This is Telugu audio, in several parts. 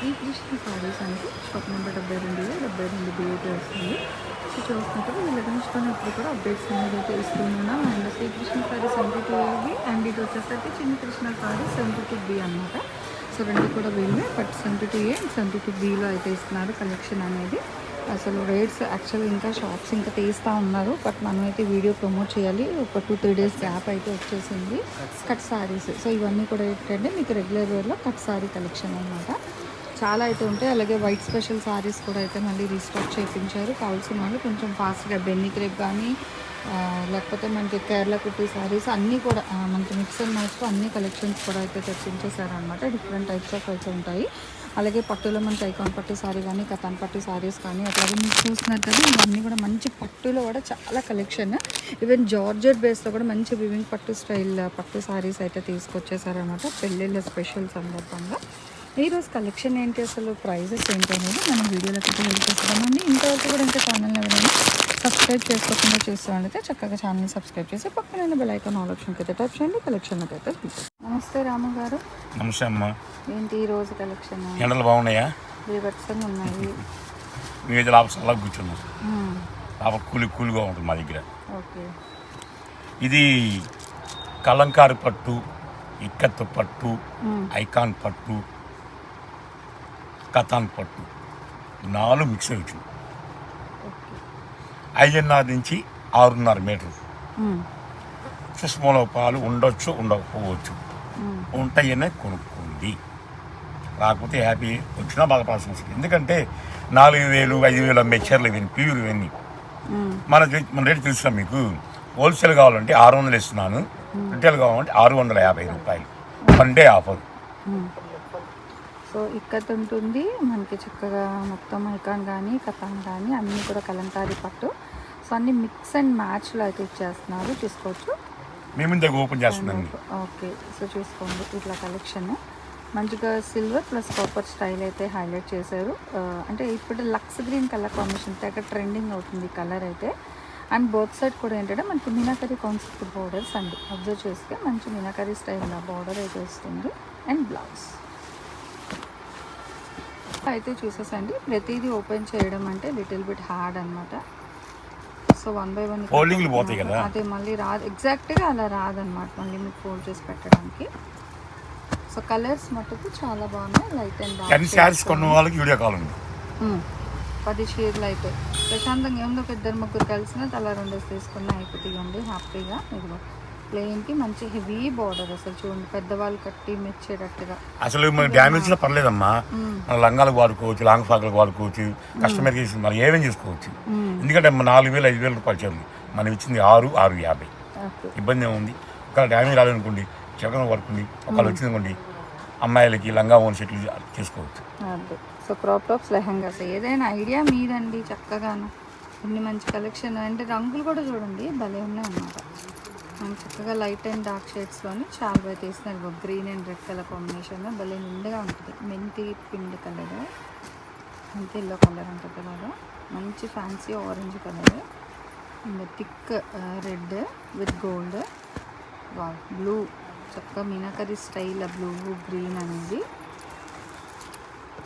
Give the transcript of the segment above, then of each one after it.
శ్రీకృష్ణ సారీస్ అనేది షాప్ నెంబర్ డెబ్బై రెండు డెబ్బై రెండు బిఏటీ వస్తుంది. సో చూస్తున్నప్పుడు వీళ్ళ గురించి మనం ఇప్పుడు కూడా అప్డేట్స్ అనేది అయితే ఇస్తున్నాం and Srikrishna sari seventy two B and ఇది వచ్చేసరికి చిన్న Krishna sari seventy two B అనమాట సో రెండు కూడా వీళ్ళే but seventy two A and seventy two బీలో అయితే ఇస్తున్నారు కలెక్షన్ అనేది. అసలు రేట్స్ యాక్చువల్గా ఇంకా షాప్స్ ఇంకా తీస్తూ ఉన్నారు బట్ మనం అయితే వీడియో ప్రమోట్ చేయాలి. ఒక టూ త్రీ డేస్ గ్యాప్ అయితే వచ్చేసింది. కట్ సారీస్ సో ఇవన్నీ కూడా ఏంటంటే మీకు రెగ్యులర్ వేర్లో కట్ సారీ కలెక్షన్ అనమాట చాలా అయితే ఉంటాయి. అలాగే వైట్ స్పెషల్ సారీస్ కూడా అయితే మళ్ళీ రీస్టాక్ చేయించారు కావాల్సిన వాళ్ళు కొంచెం ఫాస్ట్గా బెన్ని క్రేప్ కానీ లేకపోతే మనకి కేరళ కుట్టి సారీస్ అన్నీ కూడా మనకి మిక్స్ అండ్ మ్యాచ్లో అన్ని కలెక్షన్స్ కూడా అయితే తెప్పించేశారు అనమాట డిఫరెంట్ టైప్స్ ఆఫ్ అయితే ఉంటాయి. అలాగే పట్టులో మనకి ఐకాన్ పట్టు సారీ కానీ కథాన్ పట్టు సారీస్ కానీ అట్లాగే మీరు చూస్తున్నారు కదా ఇవన్నీ కూడా మంచి పట్టులో కూడా చాలా కలెక్షన్ ఈవెన్ జార్జెట్ బేస్లో కూడా మంచి వివింగ్ పట్టు స్టైల్ పట్టు సారీస్ అయితే తీసుకొచ్చేసారనమాట పెళ్ళిళ్ళ స్పెషల్ సందర్భంగా. ఈరోజు కలెక్షన్ ఏంటి అసలు? ప్రైజెస్ ఏంటి అనేది మనం వీడియోలోకి హెల్ప్ చేస్తామండి ఇంతవరకు కూడా ఇంకా ఛానల్ ఎవరైనా సబ్స్క్రైబ్ చేసుకోకుండా చూస్తామంటే చక్కగా ఛానల్ సబ్స్క్రైబ్ చేసి పక్కన బెల్ ఐకాన్ ఆల్ ఆప్షన్కి అయితే టచ్ చేయండి. కలెక్షన్ అయితే. నమస్తే రాము గారు. నమస్తే అమ్మ. ఏంటి ఈ రోజు కలెక్షన్ ఎండలు బాగున్నాయా? రివర్సన్ ఉన్నాయి. మీ అయితే లోపల చల్లగా కూర్చున్నాం. మ్మ్. లోపల కూలి కూలిగా ఉంటుంది మా దగ్గర. ఓకే. ఇది కలంకారి పట్టు ఇక్కత్తు పట్టు మ్మ్. ఐకాన్ పట్టు కథాన్ పట్టు నాలుగు మిక్స్ అయ్యి ఐదున్నర నుంచి ఆరున్నర మీటర్ మ్మ్. సుష్మలో పాలు ఉండొచ్చు ఉండకపోవచ్చు. ఉంటాయనే కొనుక్కోండి రాకపోతే హ్యాపీ వచ్చినా బాగా ప్రాసెస్ ఎందుకంటే నాలుగు వేలు ఐదు వేలు అమ్మే చీరలు ఇవన్నీ ప్యూర్ ఇవన్నీ. మన రేట్- మన రేట్ తెలుసా మీకు? హోల్సేల్ కావాలంటే ఆరు వందలు ఇస్తున్నాను. రిటైల్ కావాలంటే ఆరు వందల యాభై రూపాయలు. One day offer. So ikat ఉంటుంది మనకి చక్కగా మొత్తం ఐకాన్ కానీ కథాన్ కానీ అన్నీ కూడా కలంకారీ పట్టు. సో అన్ని మిక్స్ అండ్ మ్యాచ్లో అయితే ఇచ్చేస్తున్నారు. చూసుకోవచ్చు. మేము ఓపెన్ చేస్తుందండి ఓకే. సో చూసుకోండి. ఇట్లా కలెక్షన్. మంచిగా సిల్వర్ ప్లస్ కాపర్ స్టైల్ అయితే హైలైట్ చేశారు. అంటే ఇప్పుడు లక్స్ గ్రీన్ కలర్ కాంబినేషన్ తెగ ట్రెండింగ్ అవుతుంది కలర్ అయితే. అండ్ బోత్ సైడ్ కూడా ఏంటంటే మనకి మీనాకరీ కాన్సెప్ట్ బోర్డర్స్ అండి. అబ్జర్వ్ చేస్తే మంచి మీనాకరీ స్టైల్ బార్డర్ అయితే వస్తుంది. And blouse. అయితే చూసేసండి. ప్రతిదీ ఓపెన్ చేయడం అంటే లిటిల్ బిట్ హార్డ్ అన్నమాట. So one by one Folding లు పోతాయి కదా. అదే మళ్ళీ రాదు. ఎగ్జాక్ట్గా అలా రాదన్నమాట. మళ్ళీ మీకు ఫోల్డ్ చేసి పెట్టడానికి. సో కలర్స్ మటుకు చాలా బాగున్నాయి. లైట్ అండ్ కానీ శారీస్ కొన్న వాళ్ళకి వీడియో కాల్ ఉంది పది చీరలు అయితే ప్రశాంతంగా ఏముందో ఒక ఇద్దరు ముగ్గురు కలిసిన తల రెండేసి తీసుకున్న అయిపోతాయండి హ్యాపీగా ఇదిగో. ప్లెయిన్కి మంచి హెవీ బార్డర్ అసలు చూడండి పెద్దవాళ్ళు కట్టి మెచ్చేటట్టుగా. అసలు మన డ్యామేజ్లో పర్లేదమ్మా. మ్మ్. మన లంగాలకు వాడుకోవచ్చు లాంగ్ ఫ్రాక్లకు వాడుకోవచ్చు కస్టమర్ కేసు మనం ఏమేం చేసుకోవచ్చు. ఎందుకంటే మన నాలుగు వేలు ఐదు వేల రూపాయలు చీరలు మనం ఇచ్చింది ఆరు ఆరు యాభై. ఇబ్బంది ఏముంది? ఒకవేళ డ్యామేజ్ రాదనుకోండి చిలకన పడుతుంది. ఒకవేళ వచ్చింది అనుకోండి అమ్మాయిలకి లంగా ఓన్ సెట్లు చేసుకోవచ్చు. సో క్రాప్ టాప్స్ లెహంగాస్ ఏదైనా ఐడియా మీదండి చక్కగాను. ఇన్ని మంచి కలెక్షన్ అంటే రంగులు కూడా చూడండి భలే ఉన్నాయి అన్నమాట. మనం చక్కగా లైట్ అండ్ డార్క్ షేడ్స్లోని చాలా బాగా తీస్తున్నారు green and red colour combination భలే నిండుగా ఉంటుంది. మెంతి పిండి కలర్ మెంతి ఎల్లో కలర్ ఉంటుంది అలాగా మంచి fancy orange colour and thick red with gold. Blue చక్కగా మీనాకరీ స్టైల్ బ్లూ గ్రీన్ అనేది.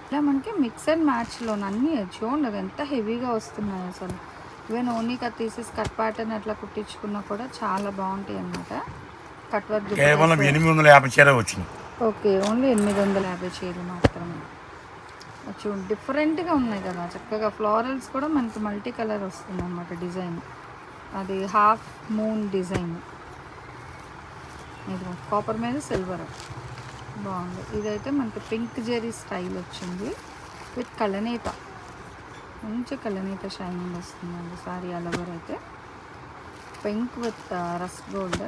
ఇలా మనకి మిక్స్ అండ్ మ్యాచ్లో అన్నీ చూడండి ఎంత హెవీగా వస్తున్నాయి అసలు. ఈవెన్ ఓన్లీ కట్ తీసేసి కట్ ప్యాటర్న్ అట్లా కుట్టించుకున్నా కూడా చాలా బాగుంటాయి అన్నమాట. కట్ వర్క్ కేవలం ఎనిమిది వందల యాభై చీర వచ్చింది ఓకే ఓన్లీ ఎనిమిది వందల యాభై చీరలు మాత్రమే. చూడండి డిఫరెంట్గా ఉన్నాయి కదా. చక్కగా ఫ్లోరల్స్ కూడా మనకి మల్టీ కలర్ వస్తుంది అనమాట డిజైన్. అది హాఫ్ మూన్ డిజైన్ ఇది కాపర్ మీద సిల్వర్ బాగుంది. ఇదైతే మనకి పింక్ జెరీ స్టైల్ వచ్చింది. విత్ కలనేత మంచి కలనేత షైనింగ్ వస్తుందండి సారీ అలవర్ అయితే. Pink with rust gold.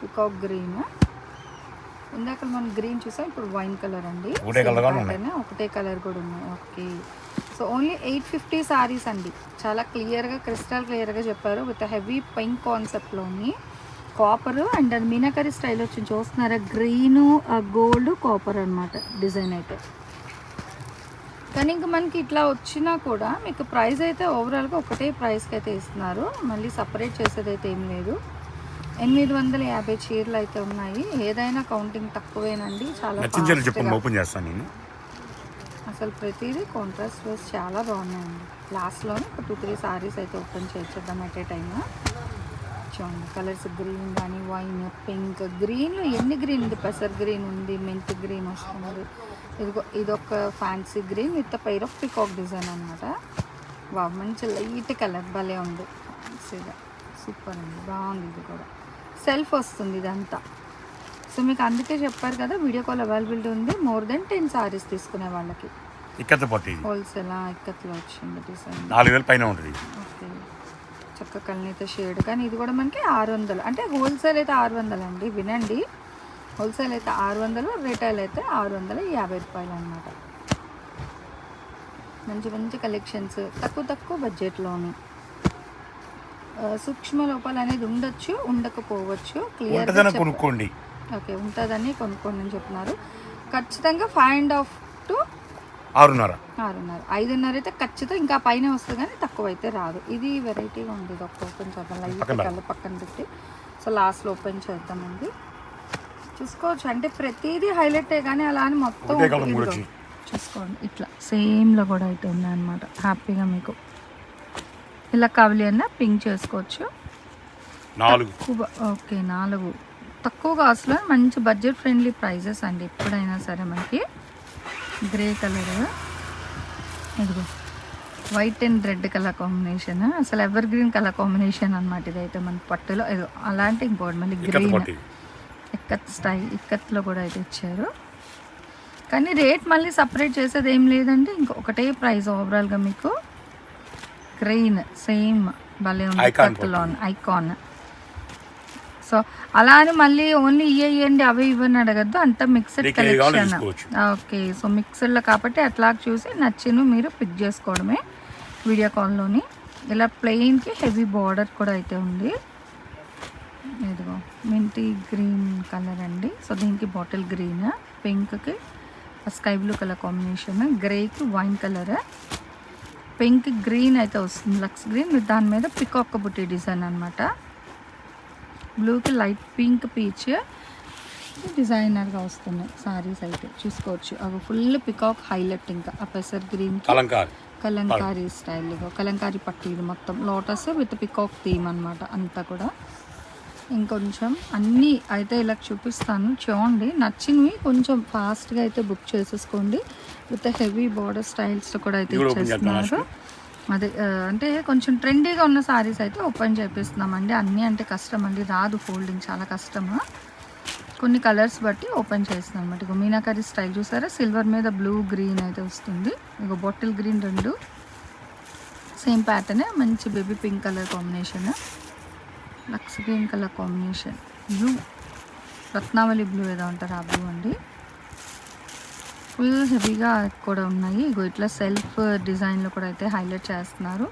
Peacock green. ఇందాక మనం గ్రీన్ చూసాం ఇప్పుడు వైన్ కలర్ అండి. ఒకటే కలర్ కూడా ఉన్నాయి. Okay. So only eight fifty saris అండి. చాలా క్లియర్గా క్రిస్టల్ క్లియర్గా చెప్పారు. విత్ హెవీ పింక్ కాన్సెప్ట్లోని కాపర్ అండ్ అది మీనాకరీ స్టైల్ వచ్చి చూస్తున్నారా? గ్రీన్ గోల్డ్ కాపర్ అన్నమాట డిజైన్ అయితే. కానీ ఇంకా మనకి ఇట్లా వచ్చినా కూడా మీకు ప్రైస్ అయితే ఓవరాల్గా ఒకటే ప్రైస్కి అయితే ఇస్తున్నారు. మళ్ళీ సపరేట్ చేసేది అయితే ఏం లేదు. ఎనిమిది వందల యాభై చీరలు అయితే ఉన్నాయి. ఏదైనా కౌంటింగ్ తక్కువేనండి. చాలా. ఓపెన్ చేస్తాను నేను. అసలు ప్రతిదీ కాంట్రాస్ట్ వేస్ చాలా బాగున్నాయండి. లాస్ట్లోనే ఒక టూ త్రీ సారీస్ అయితే ఓపెన్ చేయించేద్దాం అట్ ఏ టైమ్ చూడండి కలర్స్ గ్రీన్ కానీ వైన్ పింక్ గ్రీన్లో ఎన్ని గ్రీన్ ఉంది? పెసర్ గ్రీన్ ఉంది మెంత్ గ్రీన్ వస్తుంది. ఇదిగో ఇదొక fancy green with pair of peacock design అనమాట వా మంచి లైట్ కలర్ భలే ఉంది. ఫ్యాన్సీగా సూపర్ అండి బాగుంది ఇది కూడా. సెల్ఫ్ వస్తుంది ఇదంతా. సో మీకు అందుకే చెప్పారు కదా వీడియో కాల్ అవైలబిలిటీ ఉంది. మోర్ దెన్ టెన్ సారీస్ తీసుకునే వాళ్ళకి. పట్టు హోల్సేల్ ఇక్కత్లో వచ్చింది డిజైన్ నాలుగు వేల పైన ఉంటుంది. ఓకే చక్క కళ్ళనైతే షేడ్ కానీ ఇది కూడా మనకి ఆరు వందలు. అంటే హోల్సేల్ అయితే ఆరు వందలు అండి. వినండి. హోల్సేల్ అయితే ఆరు వందలు రిటైల్ అయితే ఆరు వందల యాభై రూపాయలు అనమాట మంచి మంచి కలెక్షన్స్. తక్కువ తక్కువ బడ్జెట్లోని. సూక్ష్మ లోపాలు అనేది ఉండొచ్చు ఉండకపోవచ్చు. క్లియర్ కొనుక్కోండి. ఓకే ఉంటుందని కొనుక్కోండి అని చెప్తున్నారు ఖచ్చితంగా ఫైవ్ అండ్ హాఫ్ టు ఆరున్నర. ఆరున్నర. ఐదున్నర అయితే ఖచ్చితంగా ఇంకా పైన వస్తుంది కానీ తక్కువ అయితే రాదు. ఇది వెరైటీగా ఉంది ఇది ఒక్క ఓపెన్ చేద్దాం. లైట్ పక్కన పెట్టి. సో లాస్ట్లో ఓపెన్ చేద్దామండి. చూసుకోవచ్చు. అంటే ప్రతిదీ హైలైట్ కానీ అలా అని మొత్తం. చూసుకోండి. ఇట్లా సేమ్లో కూడా అయితే ఉన్నాయన్నమాట హ్యాపీగా మీకు. ఇలా కావాలి అన్న పింక్ చేసుకోవచ్చు. నాలుగు. ఓకే నాలుగు. తక్కువ కాస్ట్లో మంచి బడ్జెట్ ఫ్రెండ్లీ ప్రైజెస్ అండి. ఎప్పుడైనా సరే మనకి. Grey colour. ఇదిగో white and red colour combination. అసలు ఎవర్ గ్రీన్ కలర్ కాంబినేషన్ అనమాట ఇదైతే మన పట్టులో. ఏదో అలాంటి ఇంకోటి మళ్ళీ గ్రీన్. ఇక్కత్ స్టైల్ ఇక్కత్లో కూడా అయితే ఇచ్చారు. కానీ రేట్ మళ్ళీ సపరేట్ చేసేది ఏం లేదండి. ఇంకా ఒకటే ప్రైస్ ఓవరాల్గా మీకు. గ్రీన్ సేమ్ భలే ఉంది ఇక్కత్లో ఐకాన్ సో అలా అని మళ్ళీ ఓన్లీ ఇవే ఇవ్వండి అవి ఇవ్వని అడగద్దు. అంత మిక్స్డ్ కావాలో కలెక్షన్. ఓకే సో మిక్స్డ్లో కాబట్టి అట్లా చూసి నచ్చిను మీరు పిక్ చేసుకోవడమే వీడియో కాల్లోని. ఇలా ప్లెయిన్కి హెవీ బార్డర్ కూడా అయితే ఉంది. ఇదిగో మింటీ గ్రీన్ కలర్ అండి. సో దీనికి బాటిల్ గ్రీన్ పింక్కి స్కై బ్లూ కలర్ కాంబినేషన్ గ్రేకి వైన్ కలర్ పింక్ గ్రీన్ అయితే వస్తుంది లక్స్ గ్రీన్ దాని మీద పికాక్ బుట్టి డిజైన్ అనమాట బ్లూకి లైట్ పింక్ పీచ్. డిజైనర్గా వస్తున్నాయి సారీస్ అయితే. చూసుకోవచ్చు. అవి ఫుల్ పికాక్ హైలైట్ ఇంకా. ఆ పెసర్ గ్రీన్ కలంకారీ. కలంకారీ స్టైల్ కలంకారీ పట్టు ఇది మొత్తం. లోటస్ విత్ పికాక్ థీమ్ అనమాట అంతా కూడా. ఇంకొంచెం అన్నీ అయితే ఇలా చూపిస్తాను. చూడండి నచ్చినవి కొంచెం ఫాస్ట్గా అయితే బుక్ చేసేసుకోండి. విత్ హెవీ బార్డర్ స్టైల్స్తో కూడా అయితే ఇచ్చేస్తున్నారు? అదే అంటే కొంచెం ట్రెండీగా ఉన్న సారీస్ అయితే ఓపెన్ చేపిస్తున్నామండి. అన్నీ అంటే కష్టం అండి రాదు ఫోల్డింగ్ చాలా కష్టము. కొన్ని కలర్స్ బట్టి ఓపెన్ చేస్తున్నాం అనమాట ఇక మీనాకరీ స్టైల్ చూసారా? సిల్వర్ మీద బ్లూ గ్రీన్ అయితే వస్తుంది. ఇక బాటిల్ గ్రీన్ రెండు. సేమ్ ప్యాటర్నే మంచి baby pink colour combination Lux green colour combination blue Ratnavali blue ఏదో అంటారు ఆ బ్లూ అండి. ఫుల్ హెవీగా కూడా ఉన్నాయి. ఇగో ఇట్లా సెల్ఫ్ డిజైన్లో కూడా అయితే హైలైట్ చేస్తున్నారు.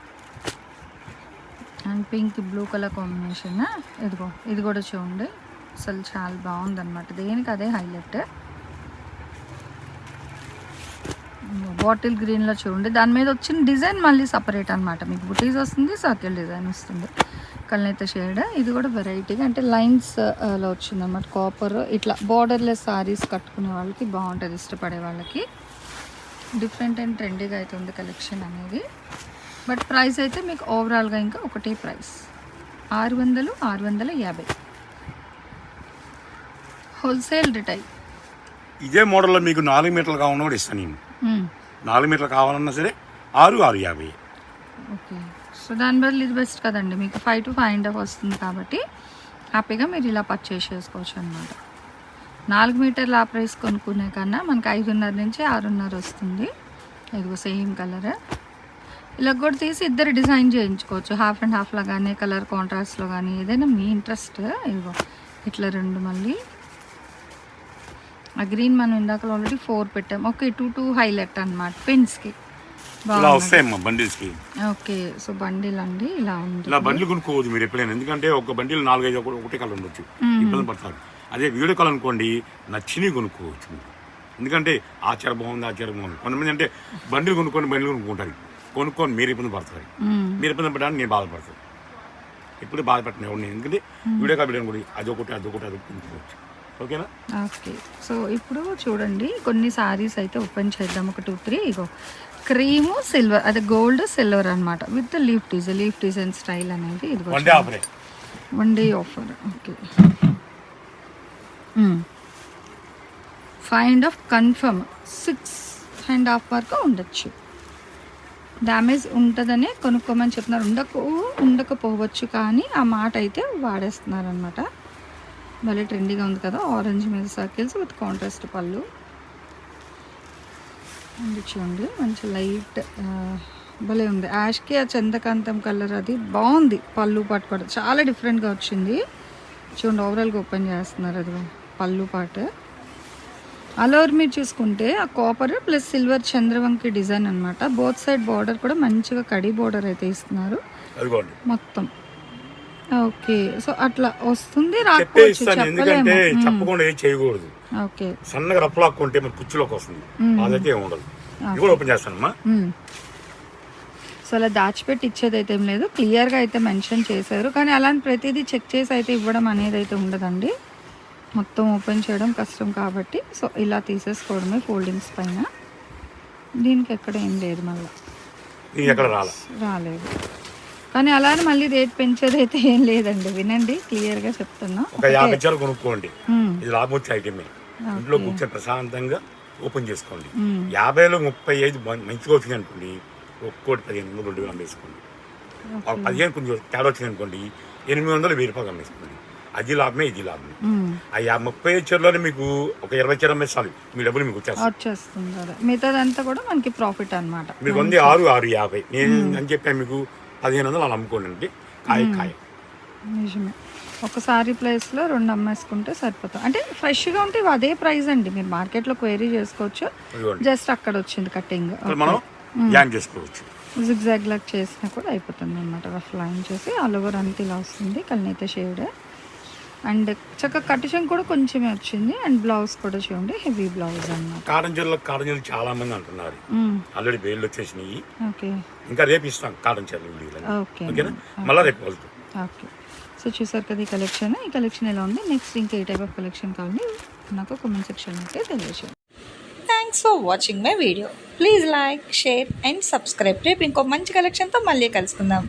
And pink blue colour combination. ఇదిగో ఇది కూడా చూడండి. అసలు చాలా బాగుందన్నమాట. దేనికి అదే హైలైట్? బాటిల్ గ్రీన్లో చూడండి. దాని మీద వచ్చిన డిజైన్ మళ్ళీ సపరేట్ అనమాట మీకు బుటీస్ వస్తుంది సర్కిల్ డిజైన్ వస్తుంది. కళ్ళనైతే షేడ్. ఇది కూడా వెరైటీగా అంటే లైన్స్లో వచ్చింది అనమాట కాపర్ ఇట్లా బార్డర్లెస్ సారీస్ కట్టుకునే వాళ్ళకి బాగుంటుంది ఇష్టపడే వాళ్ళకి. డిఫరెంట్ అండ్ ట్రెండీగా అయితే ఉంది కలెక్షన్ అనేది. బట్ ప్రైస్ అయితే మీకు ఓవరాల్గా ఇంకా ఒకటే ప్రైస్ ఆరు వందలు ఆరు వందల యాభై. హోల్సేల్ రిటైల్ ఇదే మోడల్లో మీకు నాలుగు మీటర్లు కావాలన్నా కూడా ఇస్తాను నేను. నాలుగు మీటర్లు కావాలన్నా సరే ఆరు ఆరు యాభై. సో దాని బదులు ఇది బెస్ట్ కదండి. మీకు five to five and half వస్తుంది కాబట్టి హ్యాపీగా మీరు ఇలా పర్చేస్ చేసుకోవచ్చు అనమాట నాలుగు మీటర్ల ఆ ప్రైస్ కొనుక్కునే కన్నా మనకి ఐదున్నర నుంచి ఆరున్నర వస్తుంది. ఇదిగో సేమ్ కలర్ ఇలా కూడా తీసి ఇద్దరు డిజైన్ చేయించుకోవచ్చు. హాఫ్ అండ్ హాఫ్లో కానీ కలర్ కాంట్రాస్ట్లో కానీ ఏదైనా మీ ఇంట్రెస్ట్ ఇదిగో ఇట్లా రెండు మళ్ళీ. ఆ గ్రీన్ మనం ఇందాక ఆల్రెడీ ఫోర్ పెట్టాం. ఓకే టూ టూ హైలైట్ అనమాట పిన్స్కి ఇలా వస్తాయమ్మా బండిల్స్కి. ఓకే సో బండిల్ అండి ఇలా ఉంది. ఇలా బండిలు కొనుక్కోవద్దు మీరు ఎప్పుడైనా. ఎందుకంటే ఒక బండిలు నాలుగైదు ఒకటి ఒకటే కలర్ ఉండొచ్చు. ఇబ్బంది పడతారు. అదే వీడియో కాల్ అనుకోండి నచ్చినవి కొనుక్కోవచ్చు మీరు. ఎందుకంటే ఆచార బాగుంది ఆచారం బాగుంది. కొంతమంది అంటే బండిలు కొనుక్కొని బండిలు కొనుక్కుంటారు. కొనుక్కొని మీరు ఇబ్బంది పడతారు. మీరు ఇబ్బంది పడడానికి నేను బాధపడతాను. ఎప్పుడు బాధపడతాను ఎవరిని. ఎందుకంటే వీడియో కాల్ పెట్టాను కూడా అదొకటి అదొకటి అదొకటి కొనుక్కోవచ్చు. ఓకేనా? ఓకే సో ఇప్పుడు చూడండి కొన్ని సారీస్ అయితే ఓపెన్ చేద్దాం. ఒక టూ త్రీ ఇగో. క్రీము సిల్వర్ అదే గోల్డ్ సిల్వర్ అన్నమాట. With leaf design leaf design style అనేది ఇదిగో one day ఆఫరే one day offer okay. Five and half confirm six and half వరకు ఉండొచ్చు. డ్యామేజ్ ఉంటుందనే కొనుక్కోమని చెప్తున్నారు ఉండకు ఉండకపోవచ్చు కానీ ఆ మాట అయితే వాడేస్తున్నారు అనమాట భలే ట్రెండీగా ఉంది కదా ఆరెంజ్ మీద సర్కిల్స్ విత్ కాంట్రాస్ట్ పళ్ళు. ఉంది చూడండి. మంచి లైట్ భలే ఉంది. యాష్కి ఆ చందకాంతం కలర్ అది బాగుంది. పళ్ళు పాటు కూడా చాలా డిఫరెంట్గా వచ్చింది. చూడండి ఓవరాల్గా ఓపెన్ చేస్తున్నారు అది పళ్ళు పాటు. ఆల్ ఓవర్ మీరు చూసుకుంటే ఆ కాపర్ ప్లస్ సిల్వర్ చంద్రవంకి డిజైన్ అన్నమాట. బోత్ సైడ్ బార్డర్ కూడా మంచిగా కడి బార్డర్ అయితే ఇస్తున్నారు. మొత్తం. ఓకే. సో అట్లా వస్తుంది రాకపోవచ్చు ఎందుకంటే చెప్పకుండా ఏం చేయకూడదు. ఓకే. సన్నగా రఫ్లాక్కుంటే మన కుర్చీలోకి వస్తుంది. అదైతే ఏమి ఉండదు. ఇది కూడా ఓపెన్ చేస్తానమ్మా. మ్మ్. సో అలా దాచిపెట్టి ఇచ్చేది అయితే ఏం లేదు. క్లియర్గా అయితే మెన్షన్ చేశారు. కానీ అలాంటి ప్రతిదీ చెక్ చేసి అయితే ఇవ్వడం అనేది అయితే ఉండదండి. మొత్తం ఓపెన్ చేయడం కష్టం కాబట్టి. సో ఇలా తీసేసుకోవడమే ఫోల్డింగ్స్ పైన. దీనికి ఎక్కడ ఏం లేదు మళ్ళీ. ఇది ఎక్కడ రాలా? రాలేదు. కానీ అలానే మళ్ళీ రేట్ పెంచేది అయితే ఏం లేదండి. వినండి క్లియర్గా చెప్తున్నా. ఒక యాభై చీరలు కొనుక్కోండి. ఇది లాభం వచ్చే ఐటమే ఇంట్లో కూర్చొని ప్రశాంతంగా ఓపెన్ చేసుకోండి. యాభైలో ముప్పై ఐదు మంచిగా వచ్చింది అనుకోండి ఒక్కోటి పదిహేను వందలు రెండు వేలు అమ్మేసుకోండి పదిహేను కొంచెం తేడా వచ్చింది అనుకోండి ఎనిమిది వందలు వెయ్యి రూపాయలు అమ్మేసుకోండి. అది లాభమే ఇది లాభమే. ఆ ముప్పై చీరలోనే మీకు ఒక ఇరవై చీర అమ్మేస్తాను మీ డబ్బులు మీకు వచ్చేస్తుంది మిగతాదంతా కూడా మనకి ప్రాఫిట్ అనమాట మీకు ఉంది ఆరు ఆరు యాభై. నేను అని చెప్పాను మీకు పదిహేను వందలు అలా అమ్ముకోండి. కాయ కాయ. నిజమే. ఒక సారీ ప్లేస్లో రెండు అమ్మేసుకుంటే సరిపోతుంది. అంటే ఫ్రెష్గా ఉంటే ఇవి అదే ప్రైస్ అండి. మీరు మార్కెట్లో క్వైరీ చేసుకోవచ్చు. జస్ట్ అక్కడ వచ్చింది కటింగ్. మనం చేసుకోవచ్చు. జిగ్జాగ్ లాగ్ చేసినా కూడా అయిపోతుంది అనమాట రఫ్ లైన్ చేసి ఆల్ ఓవర్ అంతా ఇలా వస్తుంది. కల్నైతే షేడ్ అండ్ చక్కగా కటిషన్ కూడా కొంచెమే వచ్చింది అండ్ బ్లౌజ్ కూడా చూడండి హెవీ బ్లౌజ్ అనమాట కాటన్ చీరలు కాటన్ చీరలు చాలా మంది అంటున్నారు. ఆల్రెడీ బేళ్ళు వచ్చేసినాయి. ఓకే. ఇంకా రేపు ఇస్తాం కాటన్ చీరలు వీడియోలు. ఓకే. ఓకేనా? మళ్ళీ రేపు వెళ్తాం ఓకే. సో చూసారు కదా ఈ కలెక్షన్. ఈ కలెక్షన్ ఎలా ఉంది? నెక్స్ట్ ఇంకా ఏ టైప్ ఆఫ్ కలెక్షన్ కావాలి? నాకు కామెంట్ సెక్షన్ అయితే తెలియజేయండి. Thanks for watching my video please like share and subscribe రేపు ఇంకో మంచి కలెక్షన్తో మళ్ళీ కలుసుకుందాం.